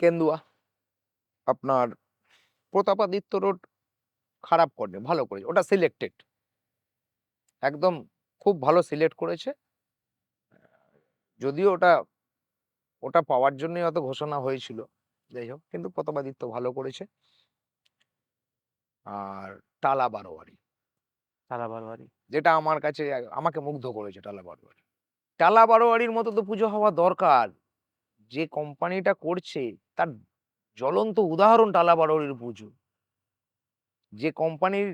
কেন্দুয়া। আপনার প্রতাপাদিত্য রোড খারাপ করেনি ভালো করেছে ওটা সিলেক্টেড একদম খুব ভালো সিলেক্ট করেছে। যদিও ওটা ওটা পাওয়ার জন্যই অত ঘোষণা হয়েছিল। যাই হোক কিন্তু প্রতাপাদিত্য ভালো করেছে। আর টালা বারোয়ারি। টালা বারোয়ারি। যেটা আমার কাছে আমাকে মুগ্ধ করেছে টালা বারোয়ারি। টালা বারোয়ারির মতো তো পুজো হওয়া দরকার। যে কোম্পানিটা করছে তার জ্বলন্ত উদাহরণ টালা বারোয়ারির পুজো। যে কোম্পানির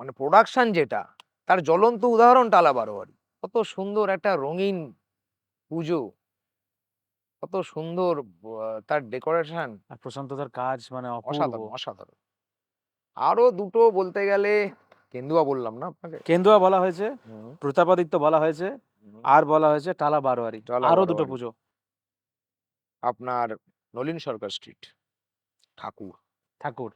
মানে প্রোডাকশন যেটা তার জ্বলন্ত উদাহরণ টালা বারোয়ারি। কত সুন্দর একটা রঙিন পুজো। কত সুন্দর তার ডেকোরেশন আর প্রশান্তদার কাজ মানে অসাধারণ অসাধারণ। আরও দুটো বলতে গেলে কেন্দুয়া বললাম না আপনাকে? কেন্দুয়া বলা হয়েছে প্রতাপাদিত্য বলা হয়েছে আর বলা হয়েছে টালা বারোয়ারি। আরও দুটো পুজো। আপনার নলিন সরকার স্ট্রিট ঠাকুর। ঠাকুর।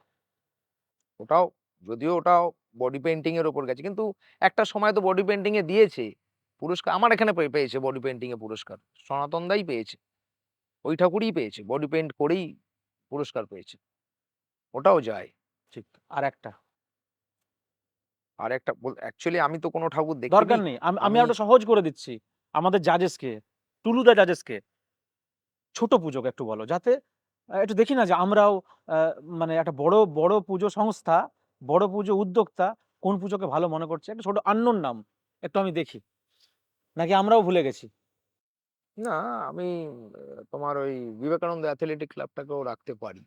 ওটাও যদিও ওটাও বডি পেন্টিং এর ওপর গেছে কিন্তু একটা সময় তো বডি পেন্টিং এ দিয়েছে। পুরস্কার আমার এখানে পেয়ে- পেয়েছে বডি পেন্টিং এ পুরস্কার সনাতন দাই পেয়েছে। ওই ঠাকুরই পেয়েছে বডি পেন্ট করেই পুরস্কার পেয়েছে। ওটাও যায়। ঠিক আর একটা? আর একটা অ্যাকচুয়ালি আমি তো কোনো ঠাকুর দেখি দরকার নেই আমি আমি আমি- একটা সহজ করে দিচ্ছি। আমাদের জাজেসকে টুলুদা জাজেসকে ছোট পুজোকে একটু বলো। যাতে একটু দেখি না যে আমরাও মানে একটা বড় বড় পুজো সংস্থা, বড় পুজো উদ্যোক্তা কোন পুজোকে ভালো মনে করছে? একটা ছোট আন্নোর নাম একটু আমি দেখি। নাকি আমরাও ভুলে গেছি? না, আমি তোমার ওই বিবেকানন্দ অ্যাথলেটিক ক্লাবটাকেও রাখতে পারি।